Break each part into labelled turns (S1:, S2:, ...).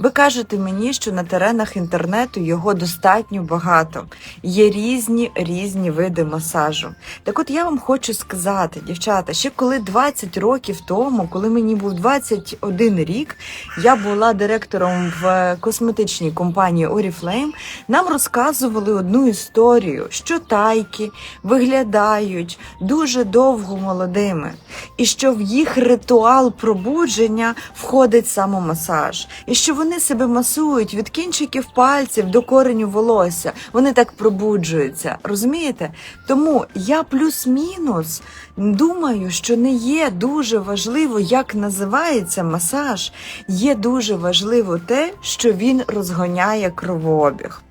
S1: Ви кажете мені, що на теренах інтернету його достатньо багато. Є різні різні види масажу. Так от я вам хочу сказати, дівчата, ще коли 20 років тому, коли мені був 21 рік, я була директором в косметичній компанії Oriflame, нам розказували одну історію, що тайки виглядають дуже довго молодими, і що в їх ритуал пробудження входить самомасаж, і що вони себе масують від кінчиків пальців до кореню волосся. Вони так пробуджуються. Розумієте? Тому я плюс-мінус думаю, що не є дуже важливо, як називається масаж. Є дуже важливо те, що він розгоняє кровообіг.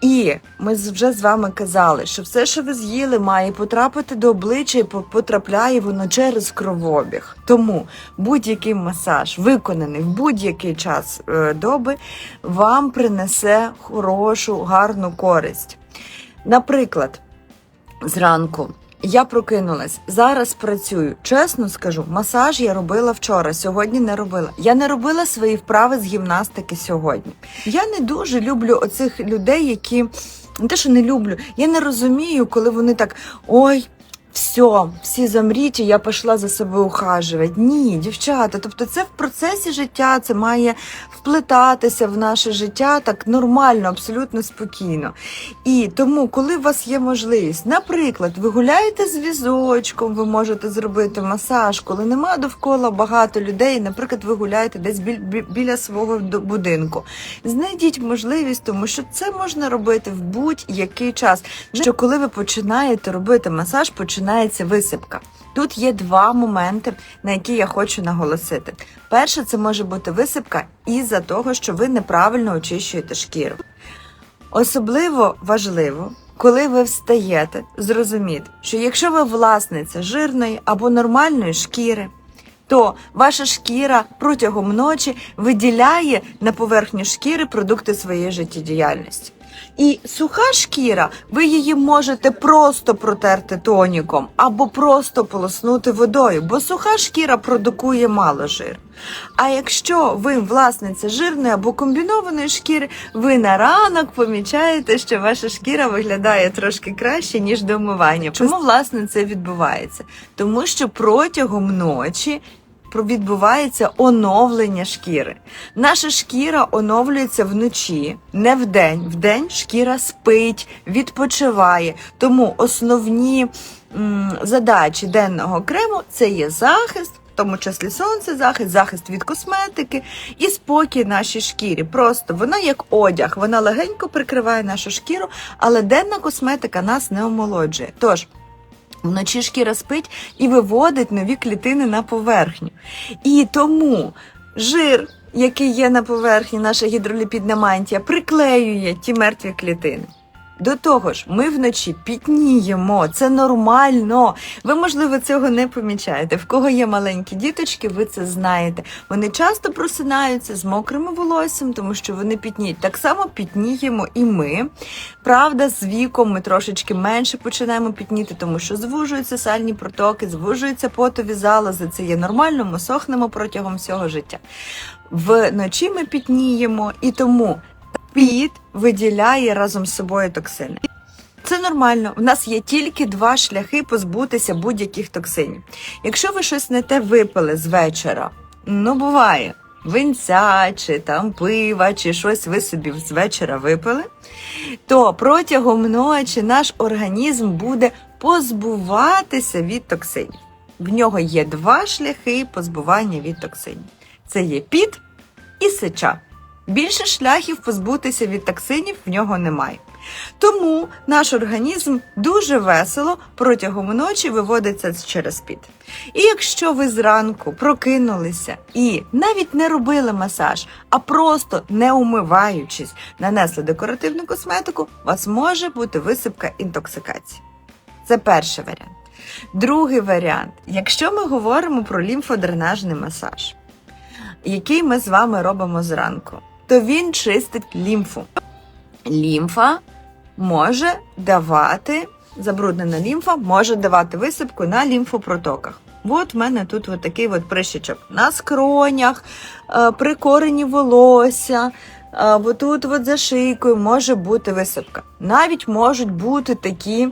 S1: І ми вже з вами казали, що все, що ви з'їли, має потрапити до обличчя і потрапляє воно через кровобіг. Тому будь-який масаж, виконаний в будь-який час е, доби, вам принесе хорошу, гарну користь. Наприклад, зранку. Я прокинулась, зараз працюю. Чесно скажу, масаж я робила вчора, сьогодні не робила. Я не робила свої вправи з гімнастики сьогодні. Я не дуже люблю оцих людей, які не те, що не люблю, я не розумію, коли вони так ой. Все, всі замріть, і я пішла за собою ухажувати. Ні, дівчата. Тобто, це в процесі життя, це має вплетатися в наше життя так нормально, абсолютно спокійно. І тому, коли у вас є можливість, наприклад, ви гуляєте з візочком, ви можете зробити масаж, коли нема довкола багато людей, наприклад, ви гуляєте десь біля свого будинку. Знайдіть можливість, тому що це можна робити в будь-який час. Що коли ви починаєте робити масаж, починається висипка. Тут є два моменти, на які я хочу наголосити. Перше, це може бути висипка із-за того, що ви неправильно очищуєте шкіру. Особливо важливо, коли ви встаєте, зрозуміти, що якщо ви власниця жирної або нормальної шкіри, то ваша шкіра протягом ночі виділяє на поверхню шкіри продукти своєї життєдіяльності. І суха шкіра, ви її можете просто протерти тоніком або просто полоснути водою, бо суха шкіра продукує мало жиру. А якщо ви власниця жирної або комбінованої шкіри, ви на ранок помічаєте, що ваша шкіра виглядає трошки краще, ніж до вмивання. Чому власне це відбувається? Тому що протягом ночі відбувається оновлення шкіри. Наша шкіра оновлюється вночі, не вдень. Вдень шкіра спить, відпочиває. Тому основні м, задачі денного крему це є захист. В тому числі сонцезахист, захист від косметики і спокій нашій шкірі. Просто вона як одяг, вона легенько прикриває нашу шкіру, але денна косметика нас не омолоджує. Тож Вночі шкіра спить і виводить нові клітини на поверхню. І тому жир, який є на поверхні, наша гідроліпідна мантія, приклеює ті мертві клітини. До того ж, ми вночі пітніємо, це нормально. Ви, можливо, цього не помічаєте. В кого є маленькі діточки, ви це знаєте. Вони часто просинаються з мокрим волоссям, тому що вони пітніють. Так само пітніємо і ми. Правда, з віком ми трошечки менше починаємо пітніти, тому що звужуються сальні протоки, звужуються потові залози. Це є нормально, ми сохнемо протягом всього життя. Вночі ми пітніємо, і тому піт виділяє разом з собою токсини. Це нормально. У нас є тільки два шляхи позбутися будь-яких токсинів. Якщо ви щось не те випили з вечора, ну буває, винця чи там пива, чи щось ви собі з вечора випили, то протягом ночі наш організм буде позбуватися від токсинів. В нього є два шляхи позбування від токсинів: це є піт і сеча. Більше шляхів позбутися від токсинів в нього немає. Тому наш організм дуже весело протягом ночі виводиться через піт. І якщо ви зранку прокинулися і навіть не робили масаж, а просто не умиваючись, нанесли декоративну косметику, у вас може бути висипка інтоксикації. Це перший варіант. Другий варіант, якщо ми говоримо про лімфодренажний масаж, який ми з вами робимо зранку, то він чистить лімфу. Лімфа може давати, забруднена лімфа може давати висипку на лімфопротоках. от в мене тут от такий от прищичок на скронях, е, при корені волосся. е, Отут от за шийкою може бути висипка. Навіть можуть бути такі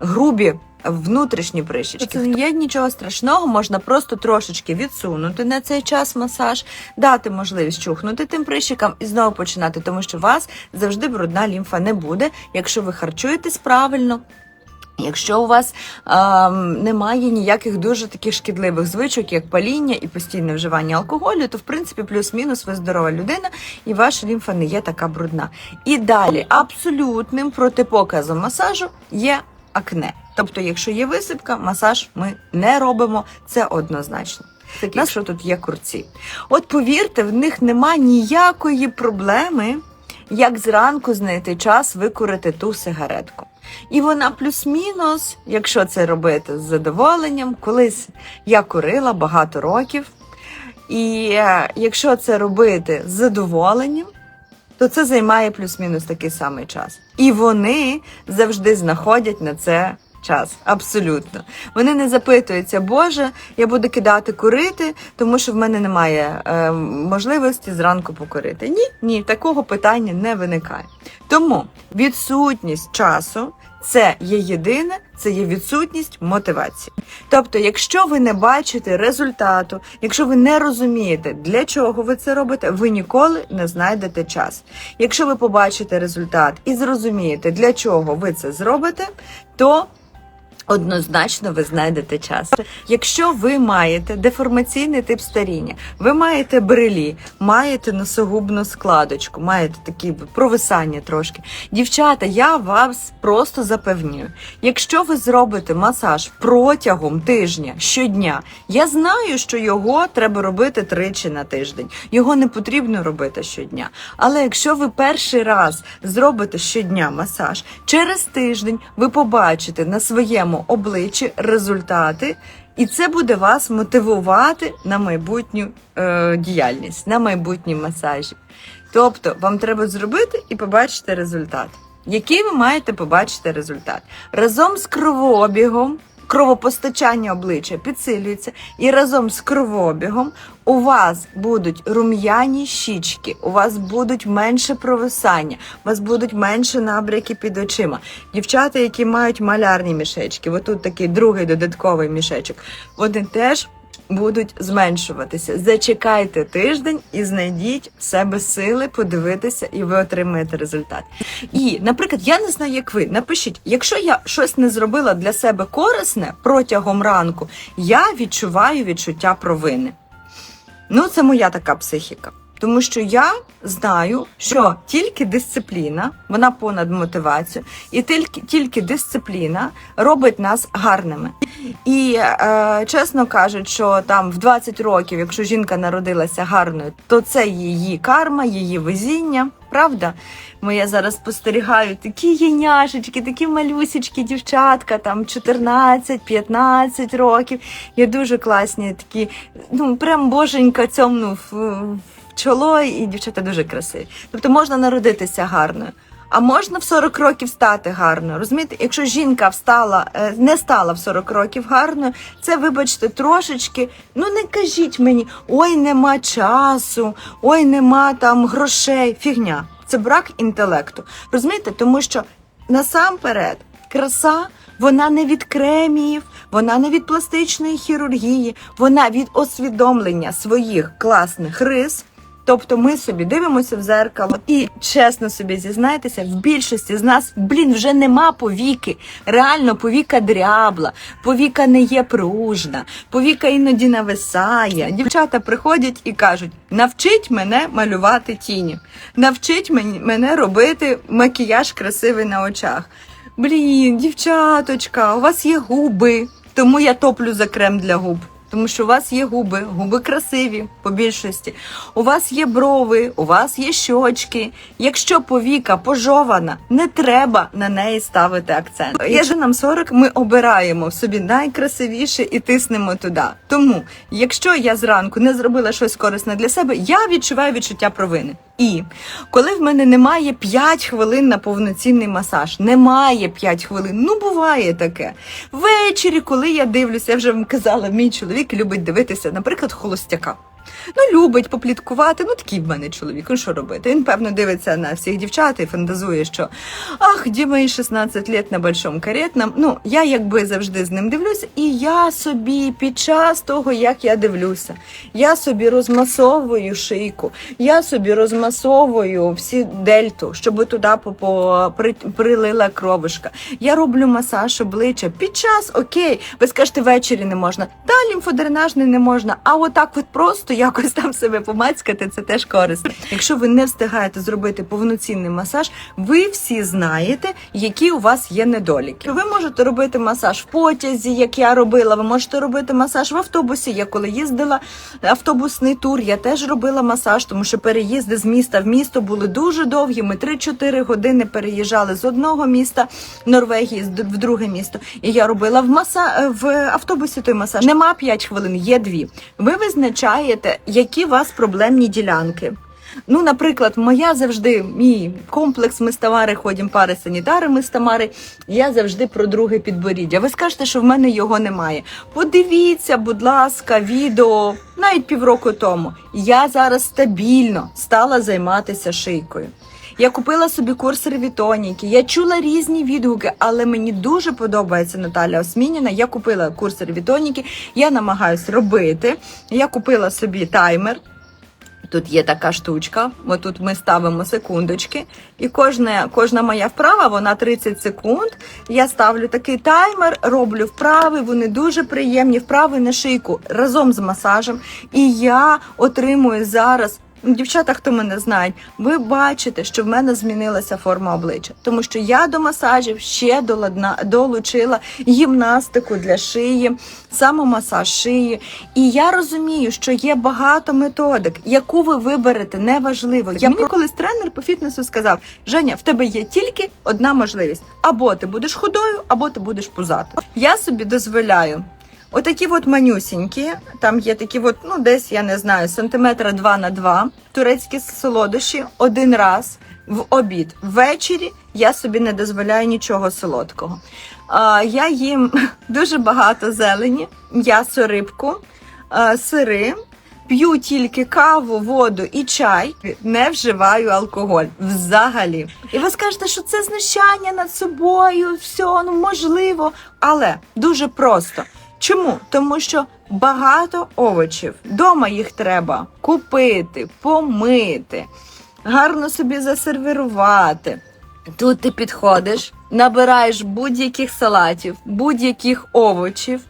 S1: грубі внутрішні прищички. Це не є нічого страшного, можна просто трошечки відсунути на цей час масаж, дати можливість чухнути тим прищикам і знову починати, тому що у вас завжди брудна лімфа не буде, якщо ви харчуєтесь правильно. Якщо у вас ем, немає ніяких дуже таких шкідливих звичок, як паління і постійне вживання алкоголю, то в принципі плюс-мінус ви здорова людина і ваша лімфа не є така брудна. І далі абсолютним протипоказом масажу є акне. Тобто, якщо є висипка, масаж ми не робимо, це однозначно. У нас що тут є курці. От повірте, в них нема ніякої проблеми, як зранку знайти час викурити ту сигаретку. І вона плюс-мінус, якщо це робити з задоволенням, колись я курила багато років. І е, якщо це робити з задоволенням, то це займає плюс-мінус такий самий час. І вони завжди знаходять на це час. Абсолютно. Вони не запитуються, Боже, я буду кидати курити, тому що в мене немає е, можливості зранку покурити. Ні, ні, такого питання не виникає. Тому відсутність часу це є єдине, це є відсутність мотивації. Тобто, якщо ви не бачите результату, якщо ви не розумієте, для чого ви це робите, ви ніколи не знайдете час. Якщо ви побачите результат і зрозумієте, для чого ви це зробите, то Однозначно ви знайдете час. Якщо ви маєте деформаційний тип старіння, ви маєте брелі, маєте носогубну складочку, маєте такі провисання трошки. Дівчата, я вас просто запевнюю, якщо ви зробите масаж протягом тижня щодня, я знаю, що його треба робити тричі на тиждень. Його не потрібно робити щодня. Але якщо ви перший раз зробите щодня масаж, через тиждень ви побачите на своєму обличчі результати, і це буде вас мотивувати на майбутню е, діяльність, на майбутні масажі. Тобто, вам треба зробити і побачити результат. Який ви маєте побачити результат? Разом з кровообігом, кровопостачання обличчя підсилюється, і разом з кровообігом у вас будуть рум'яні щічки, у вас будуть менше провисання, у вас будуть менше набряки під очима. Дівчата, які мають малярні мішечки, отут такий другий додатковий мішечок, вони теж. Будуть зменшуватися. Зачекайте тиждень і знайдіть в себе сили подивитися, і ви отримаєте результат. І, наприклад, я не знаю, як ви. Напишіть, якщо я щось не зробила для себе корисне протягом ранку, я відчуваю відчуття провини. Ну, це моя така психіка. Тому що я знаю, що тільки дисципліна, вона понад мотивацію, і тільки, тільки дисципліна робить нас гарними. І е, чесно кажуть, що там в 20 років, якщо жінка народилася гарною, то це її карма, її везіння. Правда? Ми я зараз спостерігаю такі єняшечки, такі малюсічки, дівчатка, там 14-15 років. Є дуже класні такі, ну прям боженька цьому в, в чоло, і дівчата дуже красиві. Тобто можна народитися гарною. А можна в 40 років стати гарною. Розумієте, якщо жінка встала, е, не стала в 40 років гарною, це, вибачте, трошечки. Ну не кажіть мені, ой, нема часу, ой, нема там грошей. Фігня. Це брак інтелекту. Розумієте, тому що насамперед краса. Вона не від кремів, вона не від пластичної хірургії, вона від освідомлення своїх класних рис. Тобто ми собі дивимося в зеркало і чесно собі зізнайтеся, в більшості з нас, блін, вже нема повіки. Реально, повіка дрябла, повіка не є пружна, повіка іноді нависає. Дівчата приходять і кажуть: навчіть мене малювати тіні, навчіть мені- мене робити макіяж красивий на очах. Блін, дівчаточка, у вас є губи, тому я топлю за крем для губ. Тому що у вас є губи, губи красиві по більшості. У вас є брови, у вас є щочки. Якщо повіка пожована, не треба на неї ставити акцент. Якщо нам 40, ми обираємо в собі найкрасивіше і тиснемо туди. Тому, якщо я зранку не зробила щось корисне для себе, я відчуваю відчуття провини. І коли в мене немає 5 хвилин на повноцінний масаж, немає 5 хвилин, ну буває таке. Ввечері, коли я дивлюся, я вже вам казала, мій чоловік любить дивитися, наприклад, холостяка. Ну, любить попліткувати. Ну, такий в мене чоловік. Ну, що робити? Він, певно, дивиться на всіх дівчат і фантазує, що ах, де мої 16 лет на большому каретном. Ну, я якби завжди з ним дивлюся, і я собі під час того, як я дивлюся, я собі розмасовую шийку, я собі розмасовую всі дельту, щоб туди прилила кровишка. Я роблю масаж обличчя під час, окей, ви скажете, ввечері не можна, та лімфодренажний не можна, а отак от просто якось там себе помацькати, це теж корисно. Якщо ви не встигаєте зробити повноцінний масаж, ви всі знаєте, які у вас є недоліки. Ви можете робити масаж в потязі, як я робила. Ви можете робити масаж в автобусі. Я коли їздила автобусний тур, я теж робила масаж, тому що переїзди з міста в місто були дуже довгі. Ми 3-4 години переїжджали з одного міста Норвегії в друге місто. І я робила в маса в автобусі той масаж. Нема 5 хвилин, є 2. Ви визначаєте, які у вас проблемні ділянки. Ну, наприклад, моя завжди мій комплекс ми з Тамари ходимо пари санітари, ми з Тамари. Я завжди про друге підборіддя. Ви скажете, що в мене його немає. Подивіться, будь ласка, відео навіть півроку тому. Я зараз стабільно стала займатися шийкою. Я купила собі курс ревітоніки, я чула різні відгуки, але мені дуже подобається Наталя Осмініна. Я купила курс ревітоніки, я намагаюсь робити. Я купила собі таймер. Тут є така штучка, отут ми ставимо секундочки, і кожна, кожна моя вправа, вона 30 секунд. Я ставлю такий таймер, роблю вправи, вони дуже приємні, вправи на шийку разом з масажем. І я отримую зараз. Дівчата, хто мене знають, ви бачите, що в мене змінилася форма обличчя, тому що я до масажів ще долучила гімнастику для шиї, самомасаж шиї. І я розумію, що є багато методик, яку ви виберете, неважливо. Я мені колись тренер по фітнесу сказав: Женя, в тебе є тільки одна можливість: або ти будеш худою, або ти будеш пузатою. Я собі дозволяю. Отакі от манюсінькі, там є такі, от, ну десь я не знаю, сантиметра 2 на 2 турецькі солодощі один раз в обід. Ввечері я собі не дозволяю нічого солодкого. А, я їм дуже багато зелені, м'ясо, рибку, сири. П'ю тільки каву, воду і чай, не вживаю алкоголь взагалі. І ви скажете, що це знущання над собою, все ну можливо, але дуже просто. Чому? Тому що багато овочів. Дома їх треба купити, помити, гарно собі засервірувати. Тут ти підходиш, набираєш будь-яких салатів, будь-яких овочів.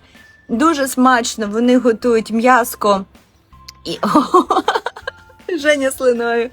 S1: Дуже смачно вони готують м'яско і Женя слиною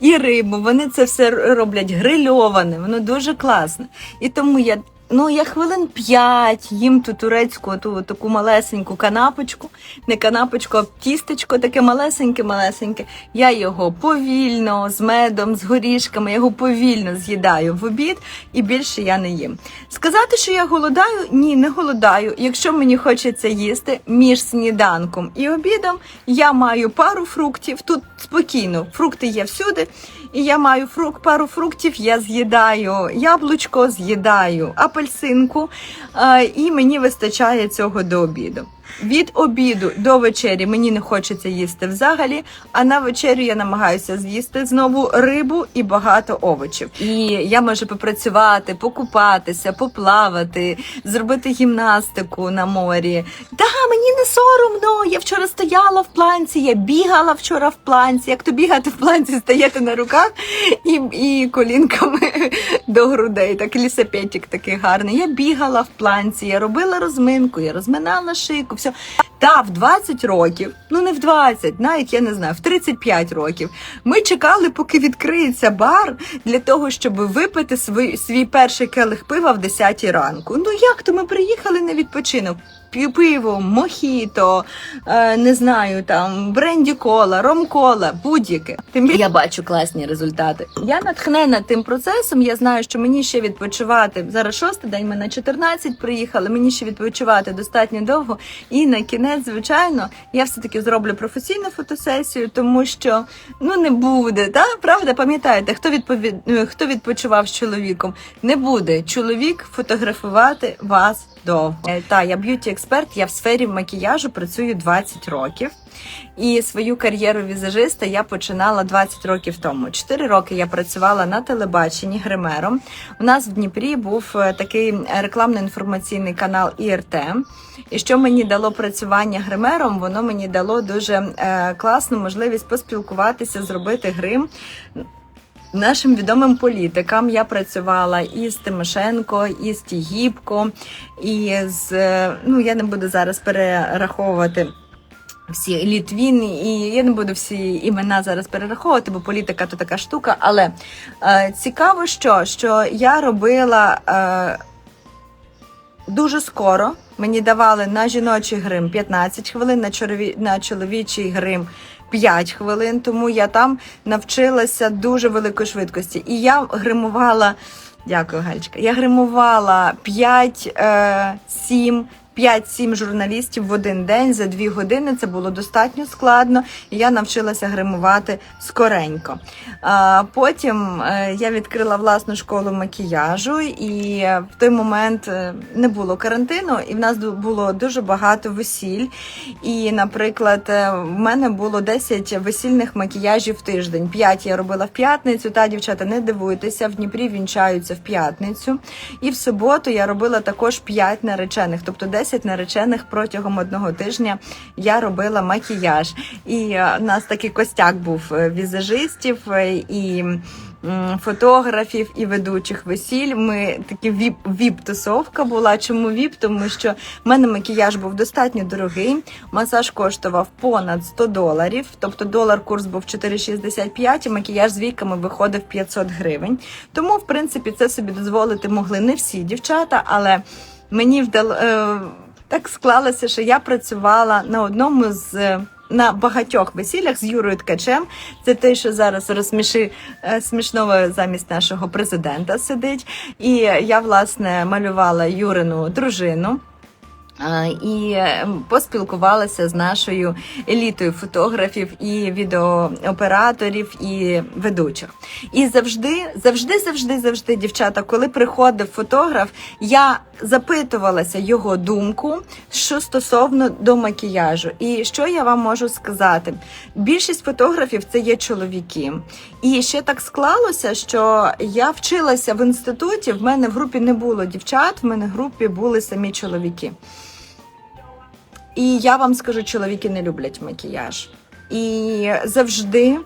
S1: і рибу. Вони це все роблять грильоване, воно дуже класне. І тому я. Ну, я хвилин п'ять їм ту турецьку, ту таку малесеньку канапочку, не канапочку, а тістечко, таке малесеньке-малесеньке. Я його повільно, з медом, з горішками, його повільно з'їдаю в обід і більше я не їм. Сказати, що я голодаю? Ні, не голодаю. Якщо мені хочеться їсти між сніданком і обідом, я маю пару фруктів. Тут спокійно, фрукти є всюди. І я маю фрукт, пару фруктів, я з'їдаю яблучко, з'їдаю апельсинку, е, і мені вистачає цього до обіду. Від обіду до вечері мені не хочеться їсти взагалі, а на вечерю я намагаюся з'їсти знову рибу і багато овочів. І я можу попрацювати, покупатися, поплавати, зробити гімнастику на морі. Та мені не соромно. Я вчора стояла в планці, я бігала вчора в планці. Як то бігати в планці, стояти на руках і, і колінками до грудей. Так лісапетик такий гарний. Я бігала в планці, я робила розминку, я розминала шийку, все. Та в 20 років, ну не в 20, навіть я не знаю, в 35 років. Ми чекали, поки відкриється бар для того, щоб випити свій, свій перший келих пива в 10 ранку. Ну як то ми приїхали на відпочинок? Пиво, мохіто, е, не знаю, там бренді кола, ром-кола, будь-яке. Тим я бачу класні результати. Я натхнена тим процесом. Я знаю, що мені ще відпочивати. Зараз шостий день, ми на 14 приїхали. Мені ще відпочивати достатньо довго. І на кінець, звичайно, я все таки зроблю професійну фотосесію, тому що ну не буде. Та правда, пам'ятаєте, хто відповід... хто відпочивав з чоловіком? Не буде чоловік фотографувати вас довго. Е, Та я б'юті експерт. Я в сфері макіяжу працюю 20 років. І свою кар'єру візажиста я починала 20 років тому. 4 роки я працювала на телебаченні гримером. У нас в Дніпрі був е, такий рекламно-інформаційний канал ІРТ. І що мені дало працювання гримером, воно мені дало дуже е, класну можливість поспілкуватися, зробити грим. Нашим відомим політикам я працювала і з Тимошенко, і з Тігіпко, і з е, ну я не буду зараз перераховувати всі Літвін, і я не буду всі імена зараз перераховувати, бо політика то така штука. Але е, цікаво, що, що я робила е, дуже скоро. Мені давали на жіночий грим 15 хвилин, на, чолові, на чоловічий грим 5 хвилин. Тому я там навчилася дуже великої швидкості. І я гримувала. Дякую, Гальчика. Я гримувала 5, е, 7, 5-7 журналістів в один день за 2 години. Це було достатньо складно, і я навчилася гримувати скоренько. Потім е, я відкрила власну школу макіяжу, і е, в той момент е, не було карантину, і в нас було дуже багато весіль. І, наприклад, в мене було 10 весільних макіяжів в тиждень. 5 я робила в п'ятницю. Та дівчата, не дивуйтеся, в Дніпрі вінчаються в п'ятницю. І в суботу я робила також 5 наречених, тобто 10 наречених протягом одного тижня я робила макіяж. І е, у нас такий костяк був е, візажистів е, і. Фотографів і ведучих весіль. Ми такі віп віп-тусовка була. Чому віп? Тому що в мене макіяж був достатньо дорогий. Масаж коштував понад 100 доларів. Тобто долар курс був 4,65, і макіяж з віками виходив 500 гривень. Тому, в принципі, це собі дозволити могли не всі дівчата, але мені вдало е, так склалося, що я працювала на одному з. е, На багатьох весіллях з Юрою Ткачем. Це те, що зараз розсміши е, смішного замість нашого президента сидить. І я власне малювала Юрину дружину. І е, поспілкувалася з нашою елітою фотографів і відеооператорів і ведучих. І завжди, завжди, завжди, завжди, дівчата, коли приходив фотограф, я запитувалася його думку, що стосовно до макіяжу. І що я вам можу сказати? Більшість фотографів це є чоловіки. І ще так склалося, що я вчилася в інституті. В мене в групі не було дівчат, в мене в групі були самі чоловіки. І я вам скажу, чоловіки не люблять макіяж. І завжди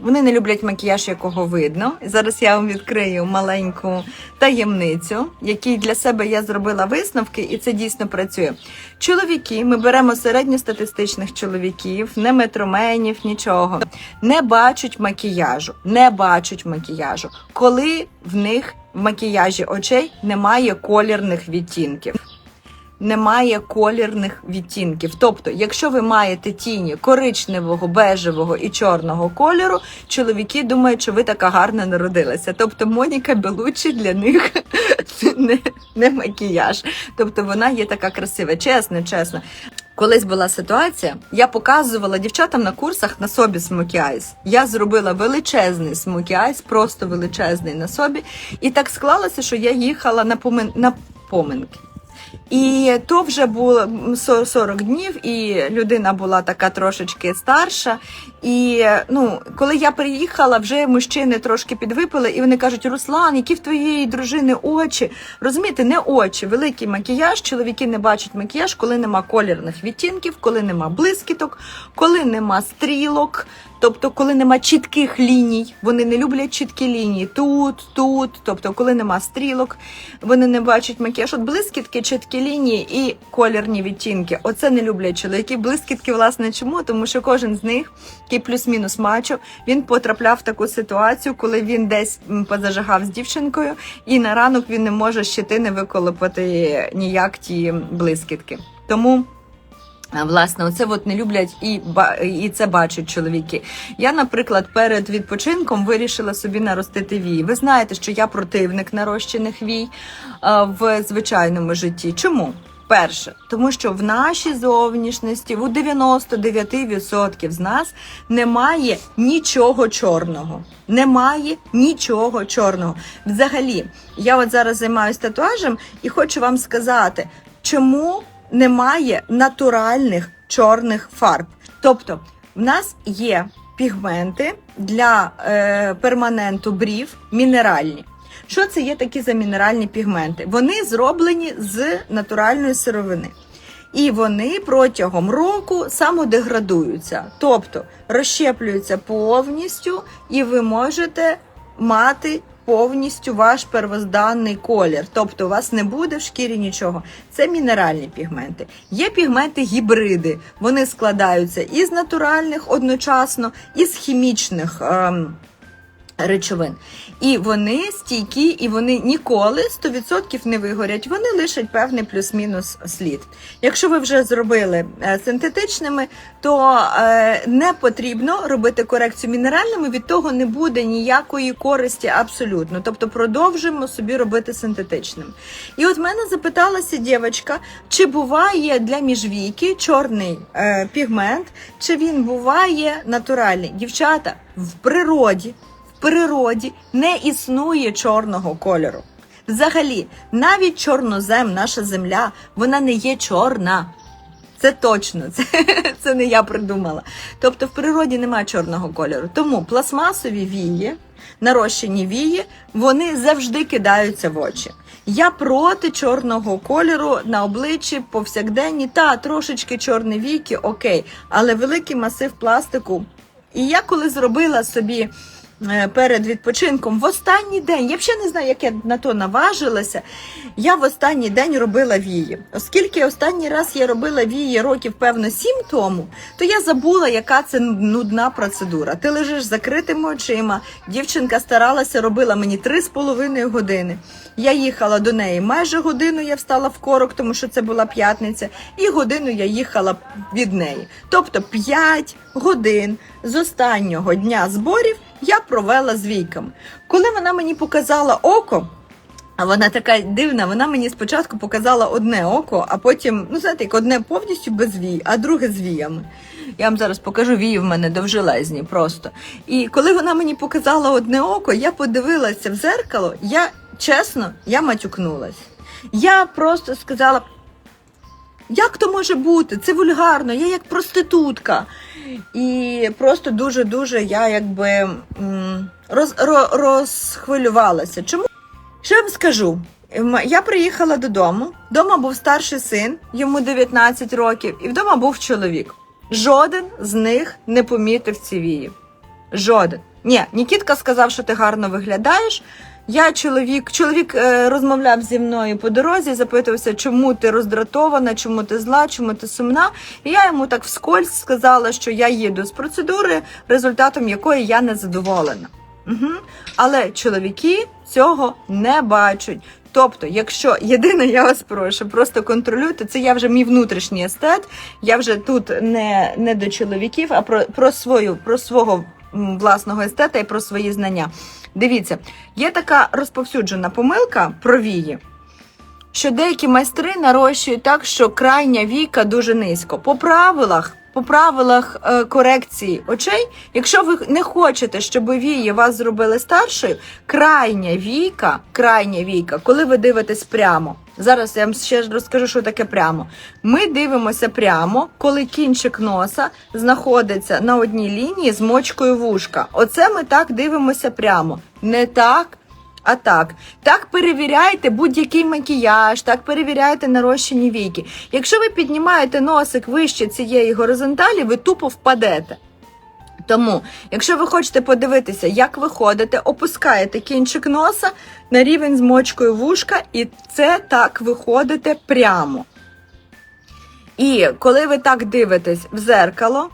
S1: вони не люблять макіяж, якого видно. Зараз я вам відкрию маленьку таємницю, який для себе я зробила висновки, і це дійсно працює. Чоловіки, ми беремо середньостатистичних чоловіків, не метроменів, нічого, не бачать макіяжу, не бачать макіяжу, коли в них в макіяжі очей немає колірних відтінків немає колірних відтінків. Тобто, якщо ви маєте тіні коричневого, бежевого і чорного кольору, чоловіки думають, що ви така гарна народилася. Тобто Моніка Белучі для них не, не макіяж. Тобто вона є така красива. Чесно, чесно. Колись була ситуація, я показувала дівчатам на курсах на собі смокі айс. Я зробила величезний смокі айс, просто величезний на собі. І так склалося, що я їхала на помин на поминки. І то вже було со- 40 днів, і людина була така трошечки старша. І ну, коли я приїхала, вже мужчини трошки підвипили, і вони кажуть: Руслан, які в твоєї дружини очі? Розумієте, не очі, великий макіяж. Чоловіки не бачать макіяж, коли нема колірних відтінків, коли нема блискіток, коли нема стрілок. Тобто, коли нема чітких ліній, вони не люблять чіткі лінії тут, тут. Тобто, коли нема стрілок, вони не бачать макіяж. От блискітки, чіткі лінії і колірні відтінки. Оце не люблять чоловіки. Блискітки, власне, чому? Тому що кожен з них такий плюс-мінус мачо. Він потрапляв в таку ситуацію, коли він десь позажигав з дівчинкою, і на ранок він не може з щетини виколопати ніяк ті блискітки. Тому. Власне, оце от не люблять і і це бачать чоловіки. Я, наприклад, перед відпочинком вирішила собі наростити вії. Ви знаєте, що я противник нарощених вій в звичайному житті. Чому? Перше, тому що в нашій зовнішності у 99% з нас немає нічого чорного. Немає нічого чорного. Взагалі, я от зараз займаюся татуажем і хочу вам сказати, чому немає натуральних чорних фарб. Тобто, в нас є пігменти для е, перманенту брів мінеральні. Що це є такі за мінеральні пігменти? Вони зроблені з натуральної сировини. І вони протягом року самодеградуються, тобто розщеплюються повністю, і ви можете мати повністю ваш первозданний колір. Тобто у вас не буде в шкірі нічого. Це мінеральні пігменти. Є пігменти гібриди. Вони складаються із натуральних одночасно, із хімічних. Ем, речовин. І вони стійкі, і вони ніколи 100% не вигорять. Вони лишать певний плюс-мінус слід. Якщо ви вже зробили е, синтетичними, то е, не потрібно робити корекцію мінеральними, від того не буде ніякої користі абсолютно. Тобто продовжуємо собі робити синтетичним. І от мене запиталася дівчинка, чи буває для міжвійки чорний е, пігмент, чи він буває натуральний. Дівчата в природі природі не існує чорного кольору. Взагалі, навіть чорнозем, наша земля, вона не є чорна. Це точно, це, це не я придумала. Тобто в природі немає чорного кольору. Тому пластмасові вії, нарощені вії, вони завжди кидаються в очі. Я проти чорного кольору на обличчі повсякденні. Та трошечки чорні віки, окей, але великий масив пластику. І я коли зробила собі перед відпочинком в останній день, я взагалі не знаю, як я на то наважилася. Я в останній день робила вії. Оскільки останній раз я робила вії років, певно, сім тому, то я забула, яка це нудна процедура. Ти лежиш закритими очима. Дівчинка старалася, робила мені три з половиною години. Я їхала до неї майже годину. Я встала в корок, тому що це була п'ятниця, і годину я їхала від неї. Тобто 5 годин з останнього дня зборів я провела з війками. Коли вона мені показала око. А вона така дивна, вона мені спочатку показала одне око, а потім, ну знаєте, як одне повністю без вій, а друге з віями. Я вам зараз покажу вії в мене довжелезні просто. І коли вона мені показала одне око, я подивилася в зеркало, я чесно, я матюкнулась. Я просто сказала. Як то може бути? Це вульгарно, я як проститутка. І просто дуже-дуже я якби роз, розхвилювалася. Чому? Що я вам скажу? Я приїхала додому. Вдома був старший син, йому 19 років, і вдома був чоловік. Жоден з них не помітив ці вії. Жоден. Ні, Нікітка сказав, що ти гарно виглядаєш. Я чоловік, чоловік е, розмовляв зі мною по дорозі, запитувався, чому ти роздратована, чому ти зла, чому ти сумна. І я йому так вскользь сказала, що я їду з процедури, результатом якої я не задоволена. Угу. Але чоловіки цього не бачать. Тобто, якщо єдине, я вас прошу, просто контролюйте, це я вже мій внутрішній естет. Я вже тут не, не до чоловіків, а про, про свою, про свого власного естета і про свої знання. Дивіться, є така розповсюджена помилка про вії, що деякі майстри нарощують так, що крайня віка дуже низько. По правилах, по правилах е, корекції очей, якщо ви не хочете, щоб вії вас зробили старшою, крайня віка, крайня віка, коли ви дивитесь прямо. Зараз я вам ще розкажу, що таке прямо. Ми дивимося прямо, коли кінчик носа знаходиться на одній лінії з мочкою вушка. Оце ми так дивимося прямо. Не так, а так. Так перевіряйте будь-який макіяж, так перевіряйте нарощені віки. Якщо ви піднімаєте носик вище цієї горизонталі, ви тупо впадете. Тому, якщо ви хочете подивитися, як ви ходите, опускаєте кінчик носа на рівень з мочкою вушка, і це так виходите прямо. І коли ви так дивитесь в зеркало,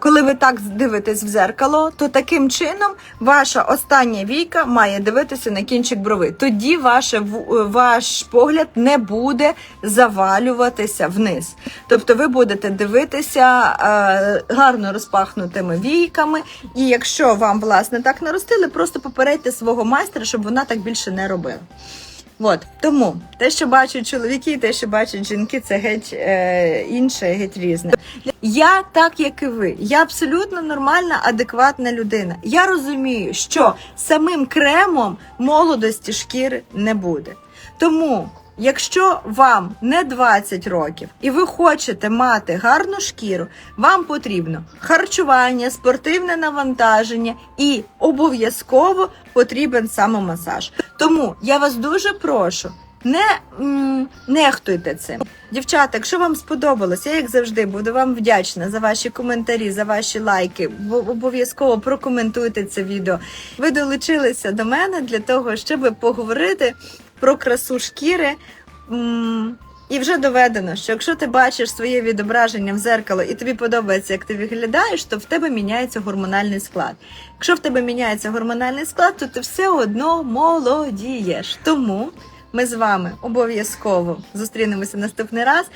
S1: коли ви так дивитесь в зеркало, то таким чином ваша остання війка має дивитися на кінчик брови. Тоді ваше, е, ваш погляд не буде завалюватися вниз. Тобто ви будете дивитися е, гарно розпахнутими війками, і якщо вам власне так наростили, просто попередьте свого майстра, щоб вона так більше не робила. От тому те, що бачать чоловіки, те, що бачать жінки, це геть е, інше, геть різне. Я так, як і ви. Я абсолютно нормальна, адекватна людина. Я розумію, що самим кремом молодості шкіри не буде. Тому, якщо вам не 20 років і ви хочете мати гарну шкіру, вам потрібно харчування, спортивне навантаження і обов'язково потрібен самомасаж. Тому я вас дуже прошу. Не м, нехтуйте цим. Дівчата, якщо вам сподобалось, я як завжди буду вам вдячна за ваші коментарі, за ваші лайки. Бо- Обов'язково прокоментуйте це відео. Ви долучилися до мене для того, щоб поговорити про красу шкіри. І вже доведено, що якщо ти бачиш своє відображення в зеркало і тобі подобається, як ти виглядаєш, то в тебе міняється гормональний склад. Якщо в тебе міняється гормональний склад, то ти все одно молодієш. Тому ми з вами обов'язково зустрінемося наступний раз.